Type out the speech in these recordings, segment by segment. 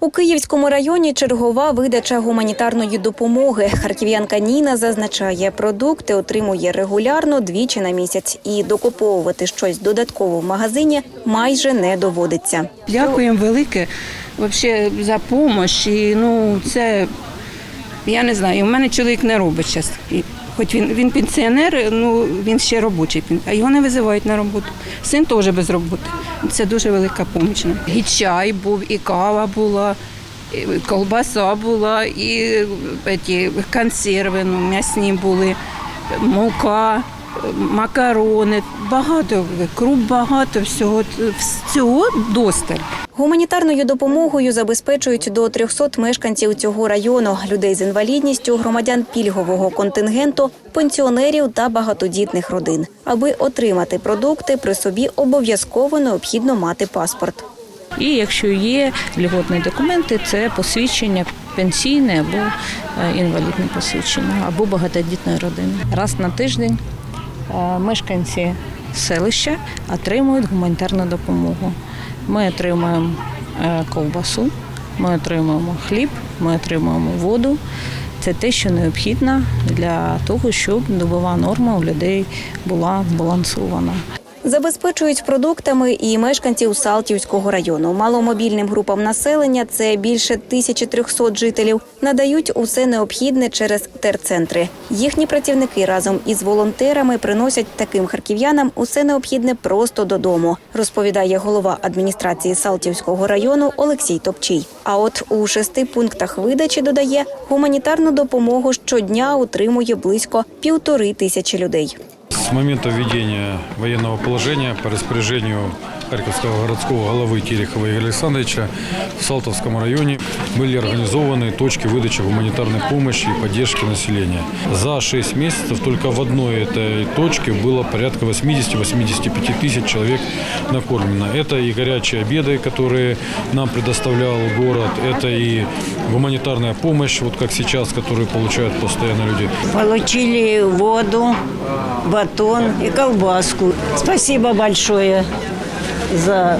У Київському районі чергова видача гуманітарної допомоги. Харків'янка Ніна зазначає, продукти отримує регулярно двічі на місяць, і докуповувати щось додатково в магазині майже не доводиться. Дякуємо велике вообще за допомогу. І, ну, це, я не знаю, у мене чоловік не робить зараз. Хоч він, він пенсіонер, ну він ще робочий, а його не визивають на роботу. Син теж без роботи. Це дуже велика поміч. І чай був, і кава була, і колбаса була, і ці, консерви ну, м'ясні були, мука, макарони, багато, круп багато всього. Всього досталь. Гуманітарною допомогою забезпечують до 300 мешканців цього району, людей з інвалідністю, громадян пільгового контингенту, пенсіонерів та багатодітних родин. Аби отримати продукти, при собі обов'язково необхідно мати паспорт. І якщо є льготні документи, це посвідчення пенсійне або е, інвалідне посвідчення, або багатодітної родини. Раз на тиждень е, мешканці селища отримують гуманітарну допомогу. Ми отримуємо е, ковбасу, ми отримуємо хліб, ми отримуємо воду. Це те, що необхідно для того, щоб добова норма у людей була збалансована. Забезпечують продуктами і мешканців Салтівського району. Маломобільним групам населення це більше 1300 жителів. Надають усе необхідне через терцентри. Їхні працівники разом із волонтерами приносять таким харків'янам усе необхідне просто додому, розповідає голова адміністрації Салтівського району Олексій Топчій. А от у шести пунктах видачі додає гуманітарну допомогу щодня отримує близько півтори тисячі людей. С момента введения военного положения по распоряжению Харьковского городского головы Терехова Игоря Александровича в Салтовском районе были организованы точки выдачи гуманитарной помощи и поддержки населения. За 6 месяцев только в одной этой точке было порядка 80-85 тысяч человек накормлено. Это и горячие обеды, которые нам предоставлял город, это и гуманитарная помощь, вот как сейчас, которую получают постоянно люди. Получили воду, батон и колбаску. Спасибо большое за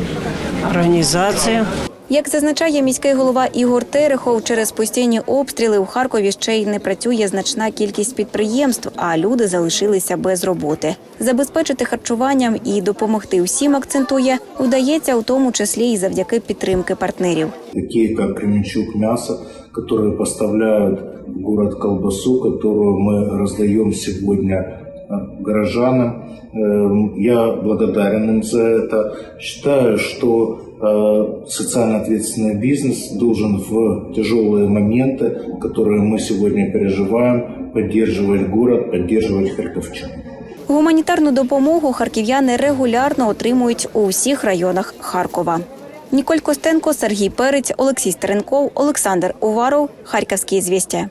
организацию. Як зазначає міський голова Ігор Терехов, через постійні обстріли у Харкові ще й не працює значна кількість підприємств, а люди залишилися без роботи. Забезпечити харчуванням і допомогти усім акцентує, вдається у тому числі і завдяки підтримки партнерів. такие как Кременчук мясо, которые поставляют в город колбасу, которую мы раздаем сегодня э, горожанам. Эм, Я благодарен им за это. Считаю, что э, социально ответственный бизнес должен в тяжелые моменты, которые мы сегодня переживаем, поддерживать город, поддерживать харьковчан. Гуманітарну допомогу харків'яни регулярно отримують у всіх районах Харкова. Ніколь Костенко, Сергій Перець, Олексій Стеренков, Олександр Уваров, Харківські звістя.